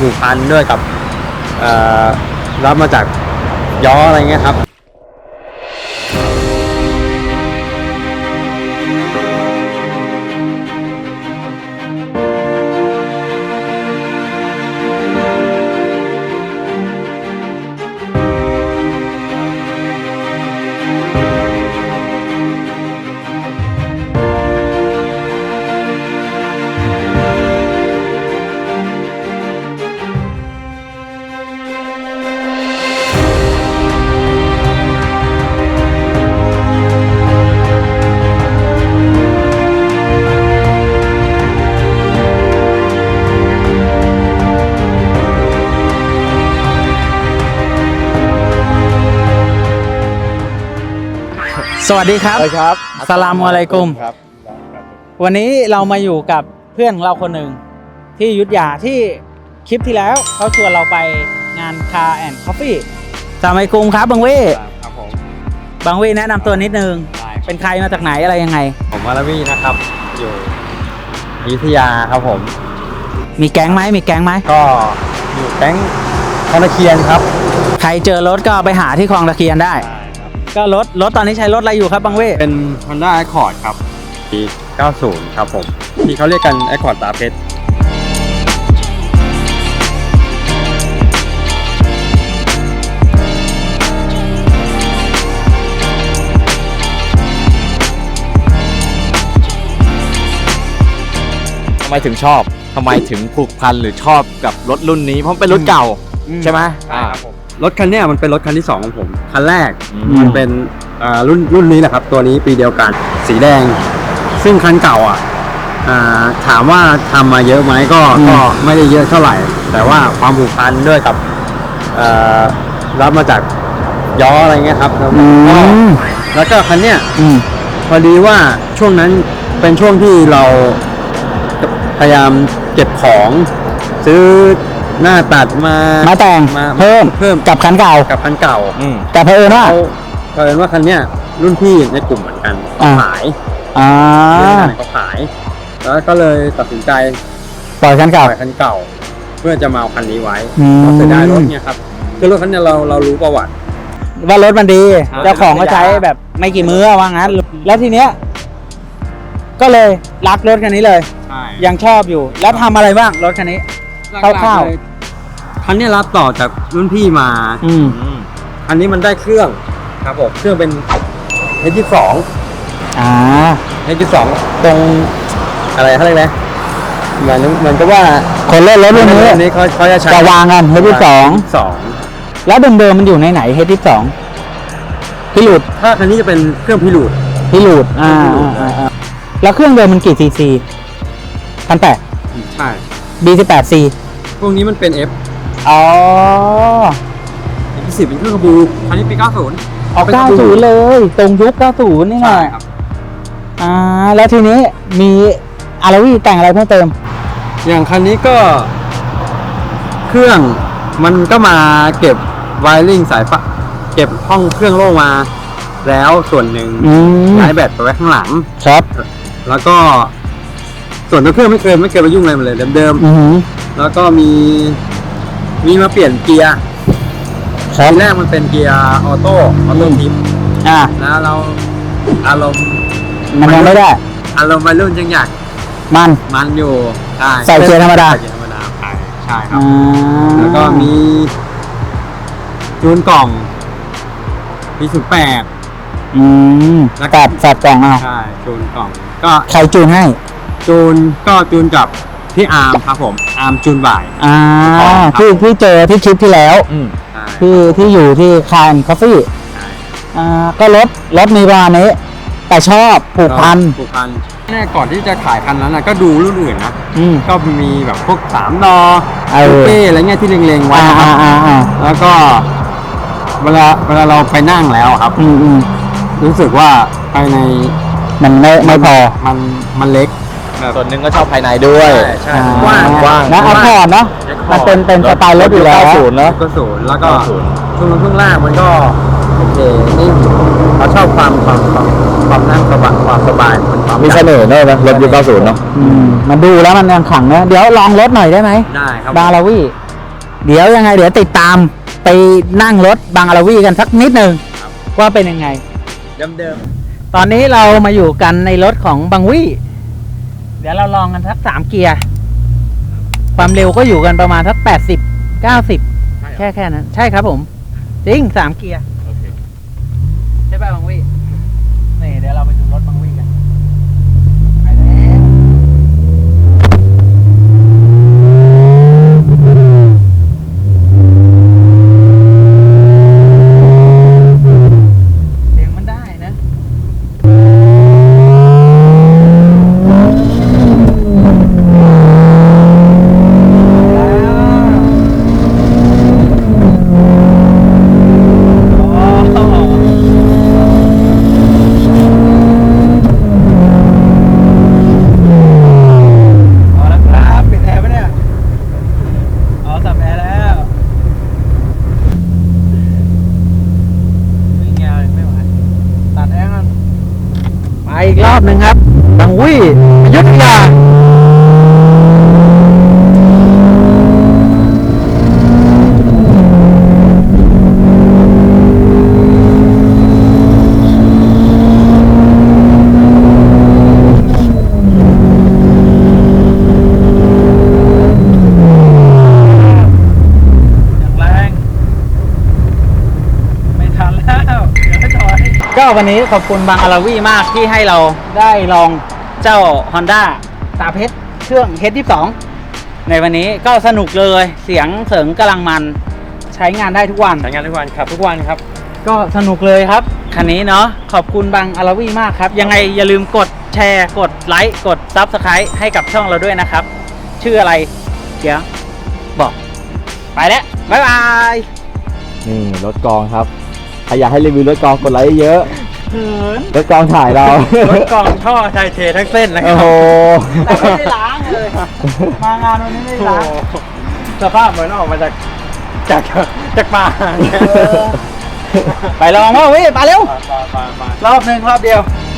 ผูกพันด้วยกับรับมาจากย้ออะไรเงี้ยครับ สวัสดีครับ สวัสดีครับอัสสลามุอะลัยกุม ครับ วันนี้เรามาอยู่กับเพื่อนของเราคนหนึ่ง ที่อยุทธยาที่คลิปที่แล้วเขาชวนเราไปงาน Car and Coffee สามไอกุมครับบังเว่ครับผมบังเว่แนะนำตัวนิดนึง ได้เป็นใครมาจากไหนอะไรยังไง ผมวารวีนะครับ อยู่อยุธยาครับผม มีแก๊งไหมมีแก๊งไหมก็อยู่แก๊งคอนตะเคียนครับ ใครเจอรถก็ไปหาที่คลองตะเคียนได้ ก็รถรถตอนนี้ใช้รถอะไรอยู่ครับบังเว่เป็น Honda Accord ครับปี 90 ครับผม ที่เขาเรียกกัน Accord ตาเพชรทำไมถึงชอบทำไมถึงผูกพันหรือชอบกับรถรุ่นนี้ เพราะมันเป็นรถเก่า ใช่ไหมอ่าร ถคันเนี้ยมันเป็นรถคันที่2ของผม คันแรกอืม มันเป็นอ่ารุ่นรุ่นนี้แหละครับ ตัวนี้ปีเดียวกัน สีแดง ซึ่งคันเก่าอะอ่าถามว่าทำมาเยอะไหมก็ก็ไม่ได้เยอะเท่าไหร่ แต่ว่าความผูกพันด้วยกับเอ่อรับมาจากย้ออะไรเงี้ยครับแล้วก็แล้วก็คันเนี้ย อืม พอดีว่าช่วงนั้นเป็นช่วงที่เราพยายามเก็บของ ซื้อ หน้าตัดมามาแต่งมาเพิ่มเพิ่มกับคันเก่ากับคันเก่า อืม แต่เพอเอิญว่าเขาเผอิญว่าคันเนี้ยรุ่นพี่ในกลุ่มเหมือนกันอ่า ขายอ่าเรื่องกันเขาขาย แล้วก็เลยตัดสินใจปล่อยคันปเก่าล่อยคันเก่า เพื่อจะมาเอาคันนี้ไว้อืมเพราะเสียดายรถเนี่ยครับคือรถคันเนี้ยเราเรารู้ประวัติ ว่ารถมันดีใช่ เจ้าของก็ใช้แบบไม่กี่มื้อว่างั้น แล้วทีเนี้ยก็เลยรักรถคันนี้เลย ใช่ยังชอบอยู่ แล้วทำอะไรบ้างรถคันนี้คร่าวๆ เลย คันเนี้ยรับต่อจากรุ่นพี่มา อืมอืมอันนี้มันได้เครื่องครับผมเครื่องเป็น H22 อ่า H22 ตรงอะไรเขาเรียกนะเหมือนเหมือนกับว่าคนเล่นรถรุ่นนี้อันนี้เขาเขาจะใช้จะวางกัน H22 สองแล้วเดิมๆมันอยู่ในไหน H22 พิลูดถ้าคันนี้จะเป็นเครื่องพิลูด พิลูดอ่าพิรูธอ่าอ่าแล้วเครื่องเดิมมันกี่ซีซีพันแปด ใช่ B18 C พวกนี้มันเป็น F อ๋อ F10 เป็นเครื่องกระบูคันนี้ปี 90 ออก90 เลย ตรงยุค 90 นี่แหใช่ละครับ อ่า แล้วทีนี้มีอาราวีแต่งอะไรเพิ่มเติม อย่างคันนี้ก็เครื่องมันก็มาเก็บไวริงสายไฟเก็บห้องเครื่องโล่งมา แล้วส่วนหนึ่งอืมย้ายแบตไปไว้ข้างหลัง ครับแล้วก็ส่วนตัวเครื่องไม่เคยไม่เคยไปยุ่งอะไรมันเลยเดิมอือหือๆแล้วก็มี มีมาเปลี่ยนเกียร์ครับทีแรกมันเป็นเกียร์ออโต้ออโต้ทิปอ่า แล้วเราอารมณ์มันยังไม่ได้ อารมณ์วัยรุ่นจังอยากมัน มันอยู่ใช่ใส่เกียร์ธรรมดา ใส่เกียร์ธรรมดาใช่ใช่ครับ อ่าแล้วก็มีจูนกล่องปีศูนย์แปดอืมแล้วก็ตัดสัดกล่องเอาใช่จูนกล่อง ก็ใครจูนให้ จูนก็จูนกับ พี่อาร์มครับผมอาร์มจูนบ่าย อ่าครับ ที่ที่เจอที่คลิปที่แล้ว อืมใช่ที่ที่อยู่ที่คานคอฟฟี่ใช่อ่าก็รถรถมีประมาณนี้ แต่ชอบผูกพันผูกพันแน่ก่อนที่จะขายคันนั้นนะก็ดูรุ่นอื่นนะ อืม ก็มีแบบพวกสามดอเออ คูเป้อะไรเงี้ยที่เล็งๆไว้อ่านะคอ่ารับอ่าอ่าแล้วก็เวลาเวลาเราไปนั่งแล้วครับ อืมอืมรู้สึกว่าภายในมันไม่ไม่พอมันมันเล็ก แบบส่วนหนึ่งก็ชอบภายในด้วย ใช่ใช่อ่กว้างกว้าง นะเอาพอร์ตเนาะมันเป็นเป็นสไตล์รถอยู่แล้ว90เนอะก็ศูนย์แล้วก็ศูนย์ช่วงช่วงล่างมันก็โอเคนี่เราชอบความความความความนั่งสบายความสบายมันความมีเสน่ห์เนอะรถยุค90เนาะอืมมันดูแล้วมันยังขลังนะเดี๋ยวลองรถหน่อยได้ไหมได้ครับดาราวีเดี๋ยวยังไง เดี๋ยวติดตามไปนั่งรถบางอาราวีกันสักนิดหนึ่งว่าเป็นยังไง เดิมตอนนี้เรามาอยู่กันในรถของบางวี่ เดี๋ยวเราลองกันสักสามเกียร์ ความเร็วก็อยู่กันประมาณสักแปดสิบเก้าสิบแค่แค่นั้น ใช่ครับผม จริงสามเกียร์ โอเค ใช่ป่ะบางวี่นี่เดี๋ยวเราไปดูรถบางวี่กัน ไปแล้วเสียงมันได้นะ เอาละครับปิดแอร์ปะเนี่ยเอาสับแอร์แล้วไม่เงาไม่ไหวตัดแอร์กันไปอีก รอบหนึ่งครับ บางวี่อยุธยาอย่างแรง ไม่ทันแล้ว เดี๋ยวให้ถอย ก็ วันนี้ขอบคุณบางอาราวีมากที่ให้เราได้ลองเจ้า Honda ตาเพชรเครื่อง H22 ในวันนี้ก็สนุกเลยเสียงเสริงกำลังมันใช้งานได้ทุกวัน ใช้งานทุกวันครับทุกวันครับ ก็สนุกเลยครับ คันนี้เนาะขอบคุณบางอาราวีมากครับ ยังไงอย่าลืมกดแชร์กดไลค์กด Subscribe ให้กับช่องเราด้วยนะครับ ชื่ออะไรเดี๋ยวบอก ไปแล้วบ๊ายบาย นี่รถกองครับ ใครอยากให้รีวิวรถกองกดไลค์เยอะ เหินรถกองถ่ายเรารถกองท่อไทยเททั้งเส้นนะคโอ้รับโหแต่ไม่ได้ล้างเลย มางานวันนี้ไม่ได้ล้างสภาพเหมือนออกมาจากจากจากป่าไปลองว่าเว้ยไปเร็ว ป่าป่าป่ารอบหนึ่งรอบเดียวค